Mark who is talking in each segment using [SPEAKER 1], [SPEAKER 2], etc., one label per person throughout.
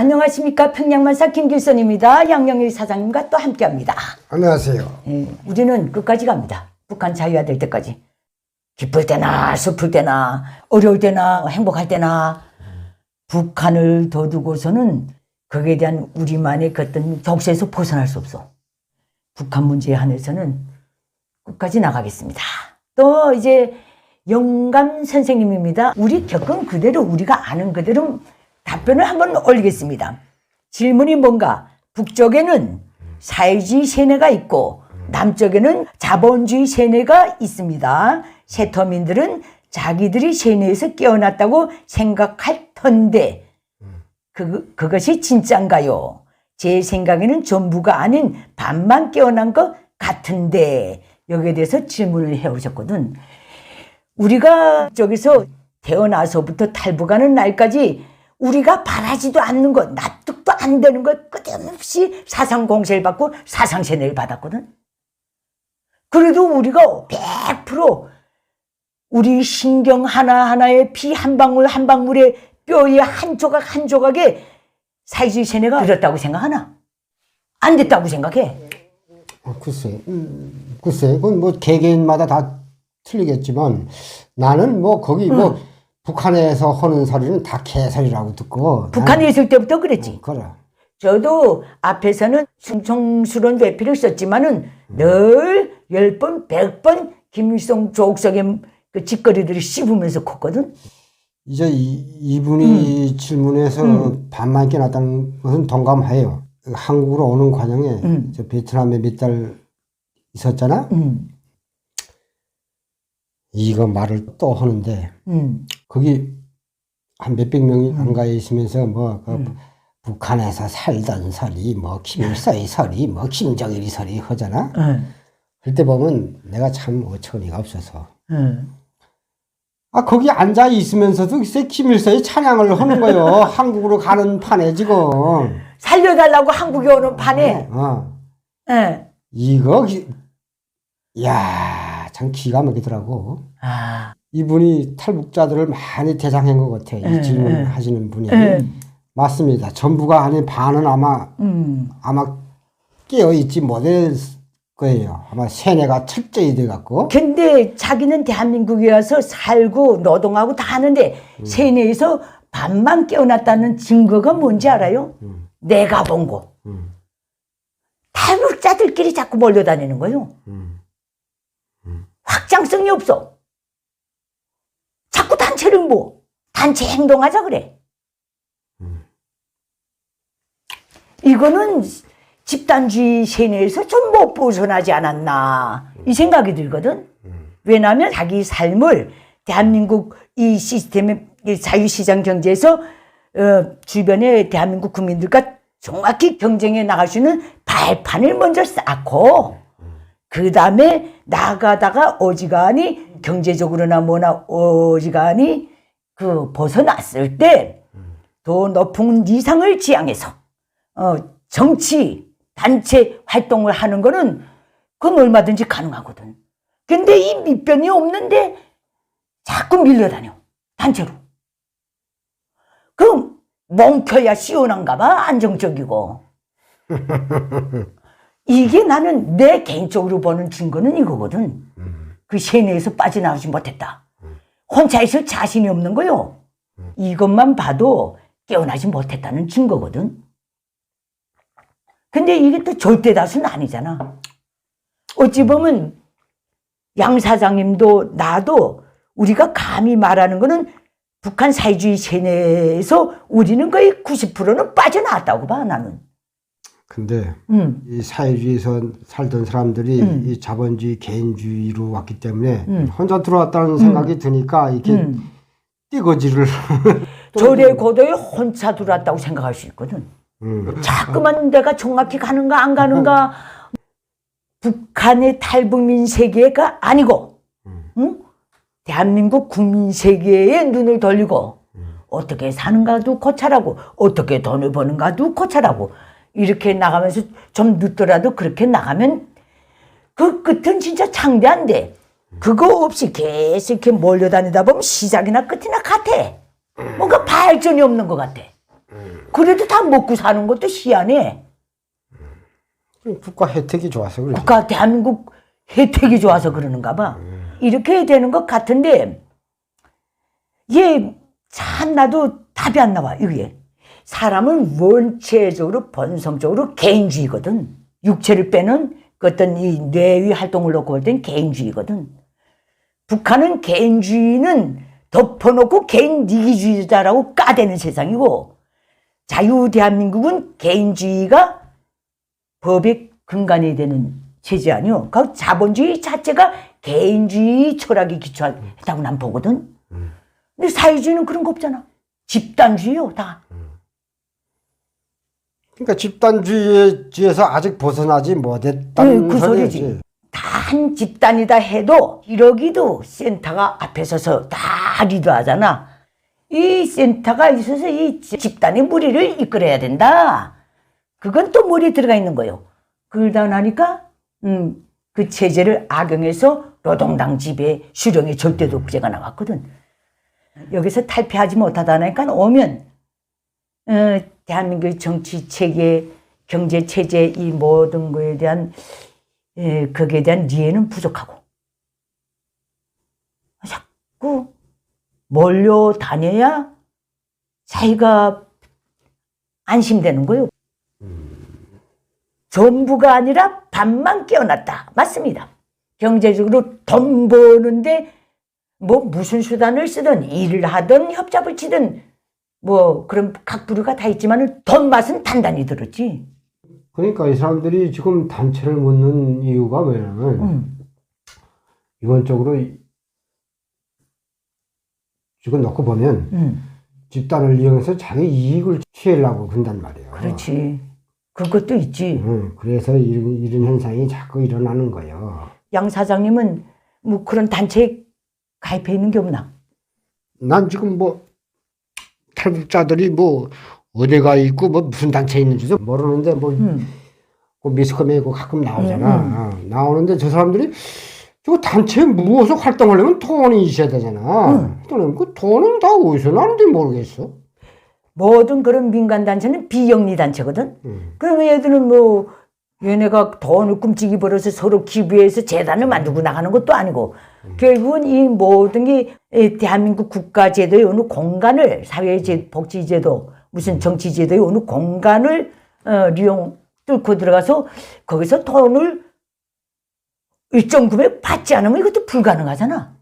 [SPEAKER 1] 안녕하십니까 평양만사 김길선입니다. 양영일 사장님과 또 함께합니다.
[SPEAKER 2] 안녕하세요.
[SPEAKER 1] 예, 우리는 끝까지 갑니다. 북한 자유화 될 때까지. 기쁠 때나 슬플 때나 어려울 때나 행복할 때나 북한을 둬두고서는 거기에 대한 우리만의 그 어떤 적세에서 벗어날 수 없어. 북한 문제에 한해서는 끝까지 나가겠습니다. 또 이제 영감 선생님입니다. 우리 겪은 그대로 우리가 아는 그대로 답변을 한번 올리겠습니다. 질문이 뭔가 북쪽에는 사회주의 세뇌가 있고 남쪽에는 자본주의 세뇌가 있습니다. 세터민들은 자기들이 세뇌에서 깨어났다고 생각할 텐데 그, 그것이 진짠가요? 제 생각에는 전부가 아닌 반만 깨어난 것 같은데 여기에 대해서 질문을 해오셨거든. 우리가 저기서 태어나서부터 탈북하는 날까지 우리가 바라지도 않는 것, 납득도 안 되는 것 끝없이 사상 공세를 받고 사상 세뇌를 받았거든. 그래도 우리가 100% 우리 신경 하나하나에 피 한 방울 한 방울에 뼈의 한 조각 한 조각에 사회주의 세뇌가 들었다고 생각하나? 안 됐다고 생각해.
[SPEAKER 2] 어, 글쎄, 음, 글쎄, 그건 뭐 개개인마다 다 틀리겠지만 나는 뭐 거기 뭐 북한에서 하는 소리는 다 개소리라고 듣고.
[SPEAKER 1] 북한에 있을 때부터 그랬지.
[SPEAKER 2] 나는, 그래.
[SPEAKER 1] 저도 앞에서는 충청스러운 외피를 썼지만은 늘 열 번, 백 번 김일성 조옥석의 그 짓거리들을 씹으면서 컸거든.
[SPEAKER 2] 이제 이, 이분이 질문에서 반만 깨놨다는 것은 동감해요. 한국으로 오는 과정에
[SPEAKER 1] 음.
[SPEAKER 2] 저 베트남에 몇 달 있었잖아.
[SPEAKER 1] 음,
[SPEAKER 2] 이거 말을 또 하는데
[SPEAKER 1] 음,
[SPEAKER 2] 거기 한 몇백 명이 안가 있으면서 뭐그
[SPEAKER 1] 음.
[SPEAKER 2] 북한에서 살던 설이 뭐 김일성의 설이 뭐 김정일이 설이 하잖아.
[SPEAKER 1] 응,
[SPEAKER 2] 그때 보면 내가 참 어처구니가 없어서
[SPEAKER 1] 응.
[SPEAKER 2] 아 거기 앉아 있으면서도 글쎄 김일성의 찬양을 하는 거요. 한국으로 가는 판에 지금.
[SPEAKER 1] 살려달라고 한국에 오는 판에,
[SPEAKER 2] 어
[SPEAKER 1] 예.
[SPEAKER 2] 이거 기- 야 참 기가 막히더라고.
[SPEAKER 1] 아,
[SPEAKER 2] 이분이 탈북자들을 많이 대상한 것 같아. 이
[SPEAKER 1] 예,
[SPEAKER 2] 질문 하시는 분이.
[SPEAKER 1] 예.
[SPEAKER 2] 맞습니다. 전부가 아닌 반은 아마
[SPEAKER 1] 음,
[SPEAKER 2] 아마 깨어 있지 못할 거예요. 아마 세뇌가 철저히 돼 갖고.
[SPEAKER 1] 근데 자기는 대한민국에 와서 살고 노동하고 다 하는데 세뇌에서 반만 깨어났다는 증거가 뭔지 알아요?
[SPEAKER 2] 음.
[SPEAKER 1] 내가 본 거.
[SPEAKER 2] 음,
[SPEAKER 1] 탈북자들끼리 자꾸 몰려다니는 거요.
[SPEAKER 2] 음.
[SPEAKER 1] 확장성이 없어. 자꾸 단체를 뭐 단체 행동하자 그래.
[SPEAKER 2] 음.
[SPEAKER 1] 이거는 집단주의 세뇌에서 좀 못 벗어나지 않았나 이 생각이 들거든. 왜냐하면 자기 삶을 대한민국 이 시스템의 이 자유시장 경제에서 어, 주변의 대한민국 국민들과 정확히 경쟁해 나갈 수 있는 발판을 먼저 쌓고 그 다음에 나가다가 어지간히 경제적으로나 뭐나 어지간히 그 벗어났을 때 더 높은 이상을 지향해서 어, 정치 단체 활동을 하는 거는 그건 얼마든지 가능하거든. 근데 이 밑변이 없는데 자꾸 밀려다녀 단체로. 그럼 멍켜야 시원한가 봐 안정적이고. 이게 나는 내 개인적으로 보는 증거는 이거거든. 그 세뇌에서 빠져나오지 못했다. 혼자 있을 자신이 없는 거요. 이것만 봐도 깨어나지 못했다는 증거거든. 근데 이게 또 절대 다수는 아니잖아. 어찌 보면 양 사장님도 나도 우리가 감히 말하는 거는 북한 사회주의 세뇌에서 우리는 거의 90%는 빠져나왔다고 봐, 나는.
[SPEAKER 2] 근데
[SPEAKER 1] 음,
[SPEAKER 2] 이 사회주의에서 살던 사람들이
[SPEAKER 1] 음.
[SPEAKER 2] 이 자본주의 개인주의로 왔기 때문에
[SPEAKER 1] 음.
[SPEAKER 2] 혼자 들어왔다는 생각이 드니까 이렇게
[SPEAKER 1] 음.
[SPEAKER 2] 띠거지를
[SPEAKER 1] 절의 고도에 혼자 들어왔다고 생각할 수 있거든.
[SPEAKER 2] 음.
[SPEAKER 1] 자꾸만 내가 정확히 가는가 안 가는가 북한의 탈북민 세계가 아니고 응? 대한민국 국민 세계에 눈을 돌리고 어떻게 사는가도 고찰하고 어떻게 돈을 버는가도 고찰하고 이렇게 나가면서 좀 늦더라도 그렇게 나가면 그 끝은 진짜 창대한데 그거 없이 계속 이렇게 몰려다니다 보면 시작이나 끝이나 같아 뭔가 발전이 없는 것 같아 그래도 다 먹고 사는 것도 희한해.
[SPEAKER 2] 국가 혜택이 좋아서 그러지.
[SPEAKER 1] 국가 대한민국 혜택이 좋아서 그러는가 봐. 이렇게 되는 것 같은데 얘 참 나도 답이 안 나와 이게 사람은 원체적으로 본성적으로 개인주의거든. 육체를 빼는 그 어떤 이 뇌의 활동을 놓고 볼 땐 개인주의거든. 북한은 개인주의는 덮어놓고 개인 이기주의자라고 까대는 세상이고 자유 대한민국은 개인주의가 법의 근간이 되는 체제 아니요. 그 자본주의 자체가 개인주의 철학이 기초했다고 난 보거든. 근데 사회주의는 그런 거 없잖아. 집단주의요, 다.
[SPEAKER 2] 그러니까 집단주의에서 아직 벗어나지 못했다는
[SPEAKER 1] 네, 그
[SPEAKER 2] 소리지.
[SPEAKER 1] 소리지. 다 한 집단이다 해도 이러기도 센터가 앞에 서서 다 리드하잖아. 이 센터가 있어서 이 집단의 무리를 이끌어야 된다. 그건 또 머리에 들어가 있는 거요. 그러다 나니까 음, 그 체제를 악용해서 노동당 지배 수령의 절대 독재가 나왔거든. 여기서 탈피하지 못하다 나니까 오면 어, 대한민국의 정치 체계, 경제 체제 이 모든 거에 대한 에, 거기에 대한 이해는 부족하고 자꾸 몰려 다녀야 자기가 안심되는 거요. 전부가 아니라 반만 깨어났다. 맞습니다. 경제적으로 돈 버는데 뭐 무슨 수단을 쓰든 일을 하든 협잡을 치든 뭐 그런 각 부류가 다 있지만 돈 맛은 단단히 들었지.
[SPEAKER 2] 그러니까 이 사람들이 지금 단체를 묻는 이유가 뭐냐면
[SPEAKER 1] 음.
[SPEAKER 2] 이번적으로 이- 지금 놓고 보면
[SPEAKER 1] 음.
[SPEAKER 2] 집단을 이용해서 자기 이익을 취하려고 그런단 말이에요.
[SPEAKER 1] 그렇지. 그것도 있지.
[SPEAKER 2] 응, 그래서 이런, 이런 현상이 자꾸 일어나는 거예요.
[SPEAKER 1] 양 사장님은 뭐 그런 단체에 가입해 있는 게 없나?
[SPEAKER 2] 난 지금 뭐 탈북자들이 뭐 어디가 있고 뭐 무슨 단체에 있는지도 모르는데 뭐
[SPEAKER 1] 음.
[SPEAKER 2] 그 미스컴에 그 가끔 나오잖아. 어, 나오는데 저 사람들이 저 단체에 무엇을 활동하려면 돈이 있어야 되잖아. 돈은 그 돈은 다 어디서 나는지 모르겠어.
[SPEAKER 1] 모든 그런 민간 단체는 비영리 단체거든.
[SPEAKER 2] 음.
[SPEAKER 1] 그러면 얘들은 뭐 얘네가 돈을 꿈찍이 벌어서 서로 기부해서 재단을 만들고 나가는 것도 아니고 결국은 이 모든 게이 대한민국 국가제도의 어느 공간을 사회제 복지제도 무슨 정치제도의 어느 공간을 어, 리용 뚫고 들어가서 거기서 돈을 일정 금액 받지 않으면 이것도 불가능하잖아.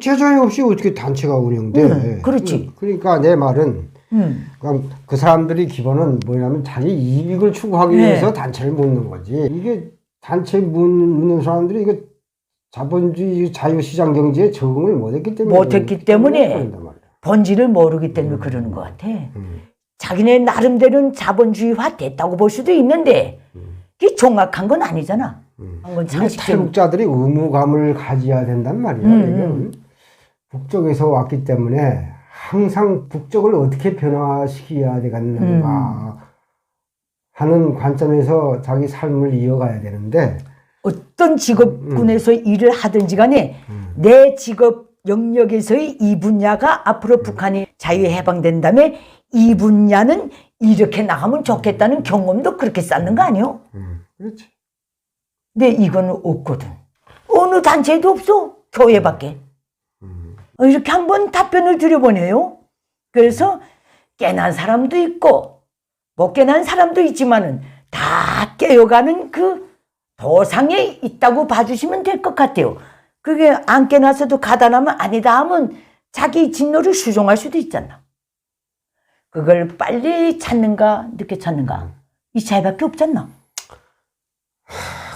[SPEAKER 2] 재정이 없이 어떻게 단체가 운영돼?
[SPEAKER 1] 음, 그렇지.
[SPEAKER 2] 그러니까 내 말은
[SPEAKER 1] 음.
[SPEAKER 2] 그럼 그 사람들이 기본은 뭐냐면 자기 이익을 추구하기
[SPEAKER 1] 네.
[SPEAKER 2] 위해서 단체를 묻는 거지. 이게 단체 묻는, 사람들이 이거 자본주의 자유시장 경제에 적응을 못했기 때문에
[SPEAKER 1] 못했기 때문에. 본질을 모르기 때문에 그러는 것 같아.
[SPEAKER 2] 음.
[SPEAKER 1] 자기네 나름대로는 자본주의화 됐다고 볼 수도 있는데 그게 정확한 건 아니잖아.
[SPEAKER 2] 음. 탈북자들이 의무감을 가져야 된단 말이야.
[SPEAKER 1] 음,
[SPEAKER 2] 이게 북쪽에서 왔기 때문에 항상 북쪽을 어떻게 변화시켜야 되겠는가
[SPEAKER 1] 음.
[SPEAKER 2] 하는 관점에서 자기 삶을 이어가야 되는데
[SPEAKER 1] 어떤 직업군에서
[SPEAKER 2] 음.
[SPEAKER 1] 일을 하든지 간에 내 직업 영역에서의 이 분야가 앞으로 북한이 자유에 해방된 다음에 이 분야는 이렇게 나가면 좋겠다는 경험도 그렇게 쌓는 거 아니요?
[SPEAKER 2] 음, 그렇지.
[SPEAKER 1] 근데 이거는 없거든. 어느 단체에도 없어. 교회밖에.
[SPEAKER 2] 음.
[SPEAKER 1] 어, 이렇게 한번 답변을 드려보네요. 그래서 깨난 사람도 있고 못 깨난 사람도 있지만은 다 깨어가는 그 도상에 있다고 봐주시면 될 것 같아요. 그게 안 깨놨어도 가다나면 아니다 하면 자기 진노를 수정할 수도 있잖아. 그걸 빨리 찾는가 늦게 찾는가 이 차이밖에 없잖아.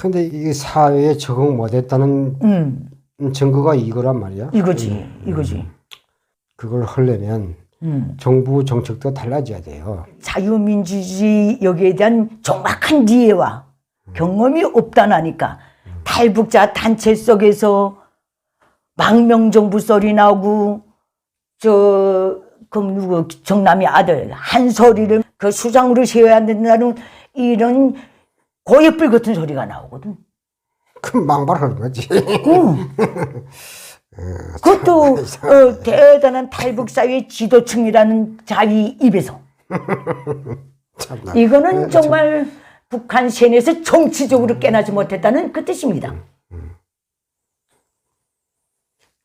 [SPEAKER 2] 근데 이게 사회에 적응 못했다는
[SPEAKER 1] 음
[SPEAKER 2] 증거가 이거란 말이야.
[SPEAKER 1] 이거지 이거지.
[SPEAKER 2] 그걸 하려면
[SPEAKER 1] 음.
[SPEAKER 2] 정부 정책도 달라져야 돼요.
[SPEAKER 1] 자유민주주의 여기에 대한 정확한 이해와 경험이 없다나니까 탈북자 단체 속에서 망명 정부 소리 나오고 저그 누구 정남이 아들 한 소리를 그 수장으로 세워야 된다는 이런 고예불 같은 소리가 나오거든.
[SPEAKER 2] 그 망발하는 거지.
[SPEAKER 1] 응. 그것도 어, 대단한 탈북사회 지도층이라는 자위 입에서
[SPEAKER 2] 참나.
[SPEAKER 1] 이거는
[SPEAKER 2] 네,
[SPEAKER 1] 정말 북한 시내에서 정치적으로 깨나지 못했다는 그 뜻입니다.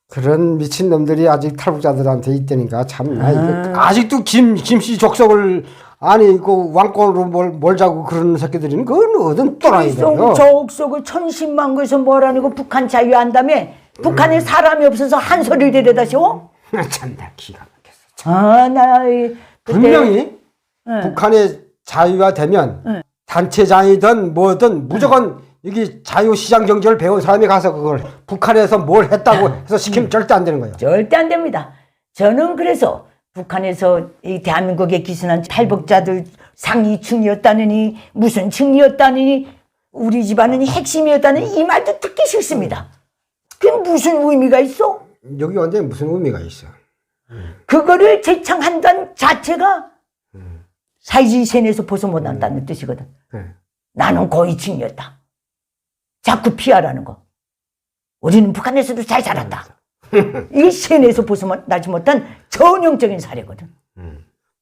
[SPEAKER 2] 그런 미친 놈들이 아직 탈북자들한테 있다니까 참나
[SPEAKER 1] 아.
[SPEAKER 2] 이거 아직도 김 김씨 족속을 아니 그 왕권으로 몰, 몰자고 그런 새끼들이는 그건 어떤 또라이들요.
[SPEAKER 1] 정적속을 천신만고에서 뭐라니고 북한 자유한 다음에 북한에 사람이 없어서 한 소리를 데려다 세워?
[SPEAKER 2] 참나 기가 막혔어.
[SPEAKER 1] 아, 나 이- 그때
[SPEAKER 2] 분명히
[SPEAKER 1] 네.
[SPEAKER 2] 북한의 자유가 되면
[SPEAKER 1] 네.
[SPEAKER 2] 단체장이든 뭐든 무조건 여기 자유시장 경제를 배운 사람이 가서 그걸 북한에서 뭘 했다고
[SPEAKER 1] 네.
[SPEAKER 2] 해서 시키면 절대 안 되는 거예요.
[SPEAKER 1] 절대 안 됩니다. 저는 그래서 북한에서 이 대한민국에 기순한 탈북자들 상위층이었다느니 무슨 층이었다느니 우리 집안은 핵심이었다느니 이 말도 듣기 싫습니다. 그게 무슨 의미가 있어?
[SPEAKER 2] 여기 왔는데 무슨 의미가 있어?
[SPEAKER 1] 그거를 재창한다는 자체가 사회주의 세뇌에서 벗어못 난다는 뜻이거든.
[SPEAKER 2] 네.
[SPEAKER 1] 나는 고위층이었다. 자꾸 피하라는 거. 우리는 북한에서도 잘 자랐다. 이게 세뇌에서 벗어나지 못한 전형적인 사례거든.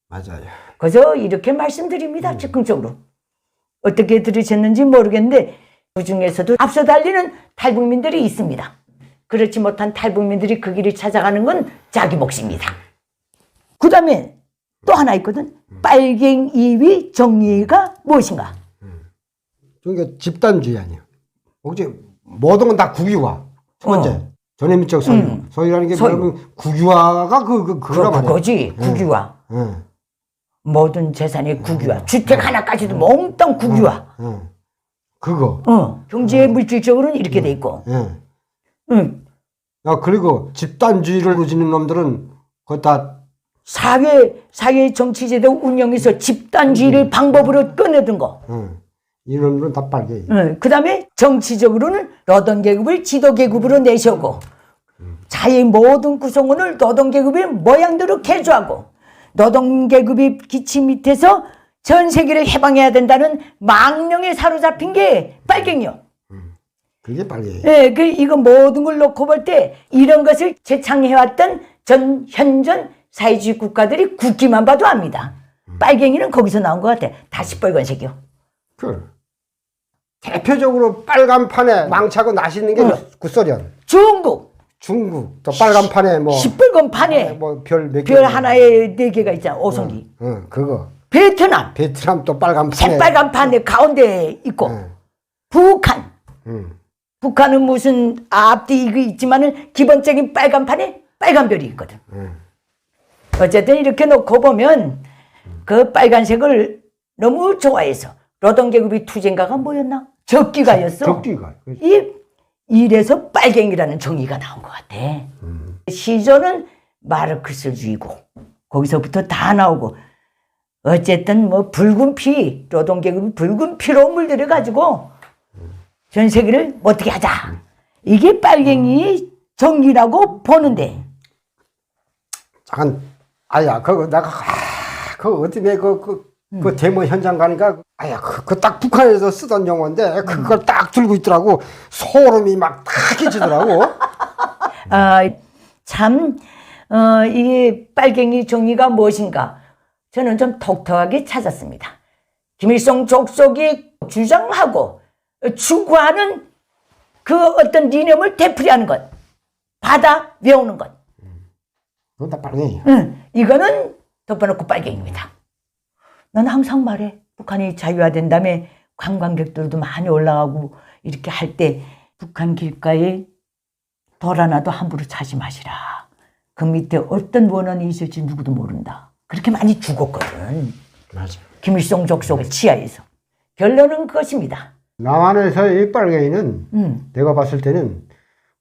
[SPEAKER 2] 맞아요.
[SPEAKER 1] 그래서 이렇게 말씀드립니다. 즉흥적으로. 어떻게 들으셨는지 모르겠는데 그 중에서도 앞서 달리는 탈북민들이 있습니다. 그렇지 못한 탈북민들이 그 길을 찾아가는 건 자기 몫입니다. 그 다음에 또 하나 있거든. 빨갱이위 정의가 무엇인가?
[SPEAKER 2] 그러니까 집단주의 아니야. 혹시 모든 건 다 국유화. 첫 번째.
[SPEAKER 1] 어.
[SPEAKER 2] 전해민족 소유.
[SPEAKER 1] 음.
[SPEAKER 2] 소유라는 게
[SPEAKER 1] 소유.
[SPEAKER 2] 뭐냐면 국유화가 그, 그,
[SPEAKER 1] 그,
[SPEAKER 2] 그거란 말이야.
[SPEAKER 1] 그거지. 국유화.
[SPEAKER 2] 응.
[SPEAKER 1] 모든 재산의 국유화. 주택 하나까지도 몽땅 국유화.
[SPEAKER 2] 응. 그거.
[SPEAKER 1] 어. 경제 물질적으로는 이렇게 돼 있고.
[SPEAKER 2] 응.
[SPEAKER 1] 응.
[SPEAKER 2] 야, 그리고 집단주의를 가지는 놈들은 그거 다
[SPEAKER 1] 사회, 사회 정치 제도 운영에서 집단주의를 방법으로 꺼내든 거.
[SPEAKER 2] 응. 이놈들은 다 빨개.
[SPEAKER 1] 그 다음에 정치적으로는 노동계급을 지도 계급으로 내세우고, 자의 모든 구성원을 노동계급의 모양대로 개조하고, 노동계급의 기치 밑에서 전 세계를 해방해야 된다는 망령에 사로잡힌 게 빨갱이요.
[SPEAKER 2] 그게 빨개.
[SPEAKER 1] 예, 그, 이거 모든 걸 놓고 볼 때, 이런 것을 재창해왔던 전, 현존 사회주의 국가들이 국기만 봐도 압니다. 빨갱이는 거기서 나온 것 같아. 다시 빨간색이요.
[SPEAKER 2] 그 대표적으로 빨간 판에 망차고 나시는 게
[SPEAKER 1] 어.
[SPEAKER 2] 구소련,
[SPEAKER 1] 중국,
[SPEAKER 2] 중국, 또 빨간 판에 뭐
[SPEAKER 1] 시뻘건 판에
[SPEAKER 2] 뭐별몇
[SPEAKER 1] 별 하나에 네 개가 있잖아, 오성기.
[SPEAKER 2] 응, 그거.
[SPEAKER 1] 베트남,
[SPEAKER 2] 베트남 또 빨간 판에.
[SPEAKER 1] 새빨간 판에 가운데 있고,
[SPEAKER 2] 응,
[SPEAKER 1] 북한.
[SPEAKER 2] 응.
[SPEAKER 1] 북한은 무슨 앞뒤 이거 있지만은 기본적인 빨간 판에 빨간 별이 있거든.
[SPEAKER 2] 응.
[SPEAKER 1] 어쨌든 이렇게 놓고 보면 그 빨간색을 너무 좋아해서 노동계급의 투쟁가가 뭐였나? 적기가였어.
[SPEAKER 2] 적기가.
[SPEAKER 1] 이 이래서 빨갱이라는 정의가 나온 것 같아. 시조는 마르크스주의고 거기서부터 다 나오고 어쨌든 뭐 붉은 피 노동계급이 붉은 피로 물들여 가지고 전 세계를 어떻게 하자. 이게 빨갱이 정의라고 보는데.
[SPEAKER 2] 잠깐, 아야, 그거 내가, 아, 그거 어떻게 그, 그, 그 데모 현장 가니까, 아야, 그, 그딱 북한에서 쓰던 용어인데, 그걸 딱 들고 있더라고. 소름이 막탁 끼치더라고.
[SPEAKER 1] 아, 참, 어, 이 빨갱이 정의가 무엇인가? 저는 좀 독특하게 찾았습니다. 김일성 족속이 주장하고 추구하는 그 어떤理念을 되풀이하는 것, 받아 외우는 것.
[SPEAKER 2] 그건 다 빨갱이야.
[SPEAKER 1] 응, 이거는 덮어놓고 빨갱입니다. 난 항상 말해. 북한이 자유화된 다음에 관광객들도 많이 올라가고 이렇게 할 때 북한 길가에 돌 하나도 함부로 차지 마시라. 그 밑에 어떤 원한이 있을지 누구도 모른다. 그렇게 많이 죽었거든.
[SPEAKER 2] 맞아.
[SPEAKER 1] 김일성 족속의 치하에서. 결론은 그것입니다.
[SPEAKER 2] 남한에서의 이 빨갱이는
[SPEAKER 1] 음.
[SPEAKER 2] 내가 봤을 때는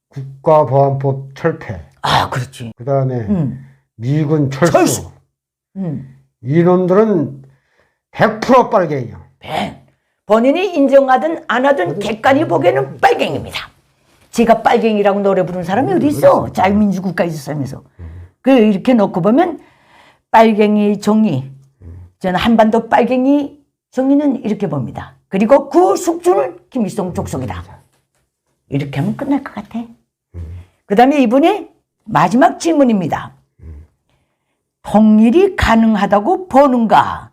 [SPEAKER 2] 국가보안법 철폐,
[SPEAKER 1] 아, 그렇지.
[SPEAKER 2] 그 다음에
[SPEAKER 1] 음.
[SPEAKER 2] 미군 철수.
[SPEAKER 1] 철수. 음.
[SPEAKER 2] 이놈들은 100% 빨갱이야.
[SPEAKER 1] 배. 본인이 인정하든 안 하든 객관이 보기에는 빨갱입니다. 제가 빨갱이라고 노래 부르는 사람이 어디 있어? 자유민주 국가에서 살면서. 그 이렇게 놓고 보면 빨갱이 정의. 저는 한반도 빨갱이 정의는 이렇게 봅니다. 그리고 그 숙주는 김일성 족속이다. 이렇게 하면 끝날 것 같아. 그 다음에 이분의 마지막 질문입니다. 통일이 가능하다고 보는가?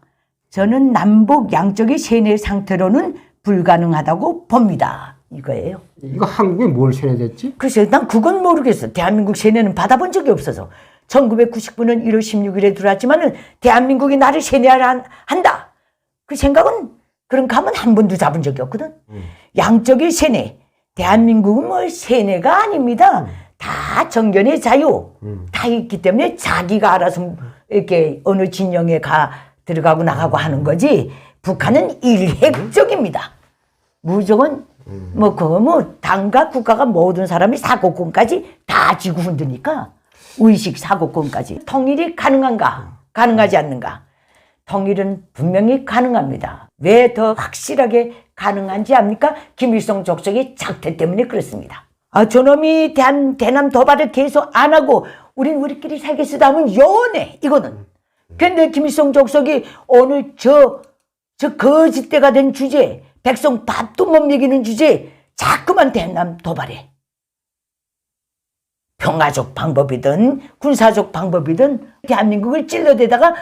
[SPEAKER 1] 저는 남북 양쪽의 세뇌 상태로는 불가능하다고 봅니다. 이거예요.
[SPEAKER 2] 이거 한국에 뭘 세뇌됐지?
[SPEAKER 1] 글쎄, 난 그건 모르겠어. 대한민국 세뇌는 받아본 적이 없어서. 1999년 1월 16일에 들어왔지만은 대한민국이 나를 세뇌하라 한- 한다. 그 생각은 그런 감은 한 번도 잡은 적이 없거든. 양적의 세뇌. 대한민국은 뭐 세뇌가 아닙니다. 다 정견의 자유. 다 있기 때문에 자기가 알아서 이렇게 어느 진영에 가 들어가고 나가고 하는 거지. 북한은 일핵적입니다. 무조건 뭐 그거 뭐 당과 국가가 모든 사람이 사고권까지 다 쥐고 흔드니까 의식 사고권까지. 통일이 가능한가? 가능하지 않는가? 통일은 분명히 가능합니다. 왜 더 확실하게 가능한지 압니까? 김일성 족속의 작태 때문에 그렇습니다. 아 저놈이 대한 대남 도발을 계속 안 하고 우린 우리끼리 살겠으다 하면 연해 이거는 근데 김일성 족속이 오늘 저 저 거짓대가 된 주제, 백성 밥도 못 먹이는 주제, 자꾸만 대남 도발해. 평화적 방법이든 군사적 방법이든 대한민국을 찔러대다가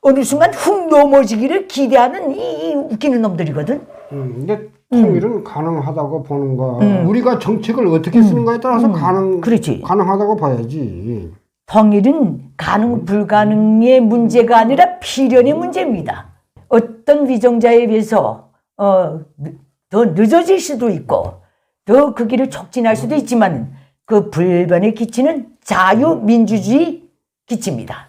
[SPEAKER 1] 어느 순간 훅 넘어지기를 기대하는 이, 이 웃기는 놈들이거든.
[SPEAKER 2] 음, 근데 통일은 가능하다고 보는 거. 우리가 정책을 어떻게 쓰는가에 따라서 가능
[SPEAKER 1] 그렇지.
[SPEAKER 2] 가능하다고 봐야지.
[SPEAKER 1] 통일은 가능 불가능의 문제가 아니라 필연의 문제입니다. 어떤 위정자에 비해서 어, 늦- 더 늦어질 수도 있고 더 그 길을 촉진할 수도 있지만 그 불변의 기치는 자유민주주의 기치입니다.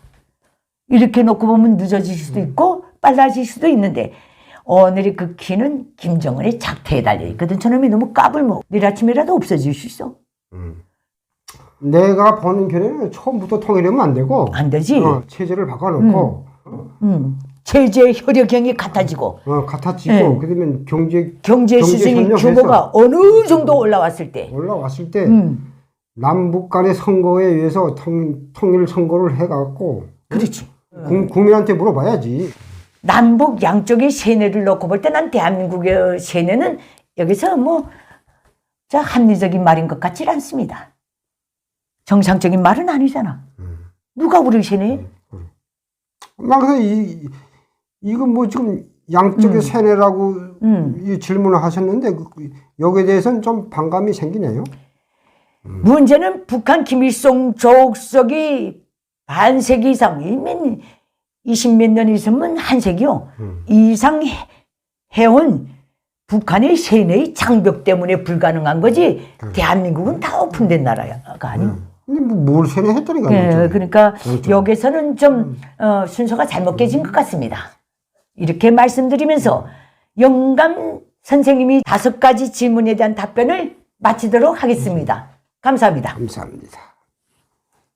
[SPEAKER 1] 이렇게 놓고 보면 늦어질 수도 있고 빨라질 수도 있는데 오늘의 그 키는 김정은의 작태에 달려 있거든. 저놈이 너무 까불먹. 내일 아침이라도 없어질 수 있어.
[SPEAKER 2] 내가 보는 견해는 처음부터 통일하면 안 되고
[SPEAKER 1] 안 되지.
[SPEAKER 2] 어, 체제를 바꿔놓고
[SPEAKER 1] 음. 체제 혈액형이 같아지고
[SPEAKER 2] 어, 같아지고
[SPEAKER 1] 네.
[SPEAKER 2] 그러면
[SPEAKER 1] 경제
[SPEAKER 2] 경제
[SPEAKER 1] 수준이
[SPEAKER 2] 협력해서.
[SPEAKER 1] 규모가 어느 정도 올라왔을 때
[SPEAKER 2] 올라왔을 때
[SPEAKER 1] 음.
[SPEAKER 2] 남북 간의 선거에 의해서 통, 통일 선거를 해갖고
[SPEAKER 1] 그렇지.
[SPEAKER 2] 국- 국민한테 물어봐야지.
[SPEAKER 1] 남북 양쪽의 세뇌를 놓고 볼 때 난 대한민국의 세뇌는 여기서 뭐, 자, 합리적인 말인 것 같지 않습니다. 정상적인 말은 아니잖아. 누가 우리를 세뇌해?
[SPEAKER 2] 나 그래서 이 이건 뭐 지금 양쪽의 세뇌라고
[SPEAKER 1] 음.
[SPEAKER 2] 이 질문을 하셨는데 그- 여기에 대해서는 좀 반감이 생기네요.
[SPEAKER 1] 문제는 북한 김일성 족속이 반세기 이상, 이면 20몇 년 있으면 한 세기요. 이상 해- 해온 북한의 세뇌의 장벽 때문에 불가능한 거지. 대한민국은 다 오픈된 나라가 아니고.
[SPEAKER 2] 근데 뭐뭘 세뇌했다는 거야?
[SPEAKER 1] 예, 그러니까
[SPEAKER 2] 그렇죠.
[SPEAKER 1] 여기서는 좀 어, 순서가 잘못 깨진 것 같습니다. 이렇게 말씀드리면서 영감 선생님이 다섯 가지 질문에 대한 답변을 마치도록 하겠습니다. 감사합니다.
[SPEAKER 2] 감사합니다.